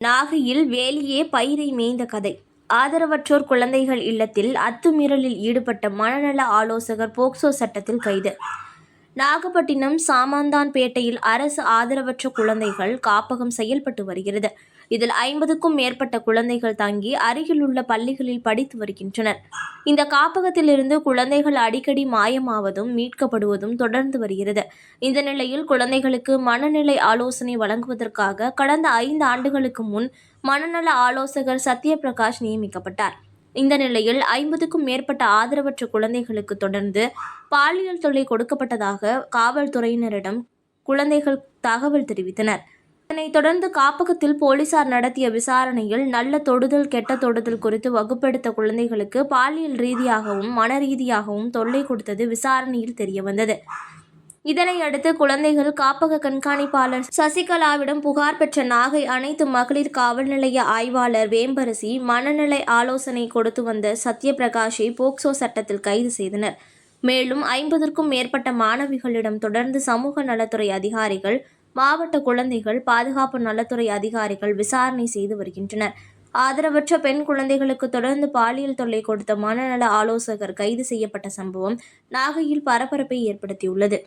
நாகையில் வேலியே பயிரை மேய்ந்த கதை. ஆதரவற்றோர் குழந்தைகள் இல்லத்தில் அத்துமீறலில் ஈடுபட்ட மனநல ஆலோசகர் போக்சோ சட்டத்தில் கைது. நாகப்பட்டினம் சாமாந்தான்பேட்டையில் அரசு ஆதரவற்ற குழந்தைகள் காப்பகம் செயல்பட்டு வருகிறது. இதில் ஐம்பதுக்கும் மேற்பட்ட குழந்தைகள் தங்கி அருகிலுள்ள பள்ளிகளில் படித்து வருகின்றனர். இந்த காப்பகத்திலிருந்து குழந்தைகள் அடிக்கடி மாயமாவதும் மீட்கப்படுவதும் தொடர்ந்து வருகிறது. இந்த நிலையில் குழந்தைகளுக்கு மனநிலை ஆலோசனை வழங்குவதற்காக கடந்த ஐந்து ஆண்டுகளுக்கு முன் மனநல ஆலோசகர் சத்யபிரகாஷ் நியமிக்கப்பட்டார். இந்த நிலையில் ஐம்பதுக்கும் மேற்பட்ட ஆதரவற்ற குழந்தைகளுக்கு தொடர்ந்து பாலியல் தொல்லை கொடுக்கப்பட்டதாக காவல்துறையினரிடம் குழந்தைகள் தகவல் தெரிவித்தனர். இதனைத் தொடர்ந்து காப்பகத்தில் போலீசார் நடத்திய விசாரணையில் நல்ல தொடுதல் கெட்ட தொடுதல் குறித்து வகுப்பெடுத்த குழந்தைகளுக்கு பாலியல் ரீதியாகவும் மன ரீதியாகவும் தொல்லை கொடுத்தது விசாரணையில் தெரியவந்தது. இதனையடுத்து குழந்தைகள் காப்பக கண்காணிப்பாளர் சசிகலாவிடம் புகார் பெற்ற நாகை அனைத்து மகளிர் காவல் நிலைய ஆய்வாளர் வேம்பரசி மனநிலை ஆலோசனை கொடுத்து வந்த சத்யபிரகாஷை போக்சோ சட்டத்தில் கைது செய்தனர். மேலும் ஐம்பதற்கும் மேற்பட்ட மாணவிகளிடம் தொடர்ந்து சமூக நலத்துறை அதிகாரிகள் மாவட்ட குழந்தைகள் பாதுகாப்பு நலத்துறை அதிகாரிகள் விசாரணை செய்து வருகின்றனர். ஆதரவற்ற பெண் குழந்தைகளுக்கு தொடர்ந்து பாலியல் தொல்லை கொடுத்த மனநல ஆலோசகர் கைது செய்யப்பட்ட சம்பவம் நாகையில் பரபரப்பை ஏற்படுத்தியுள்ளது.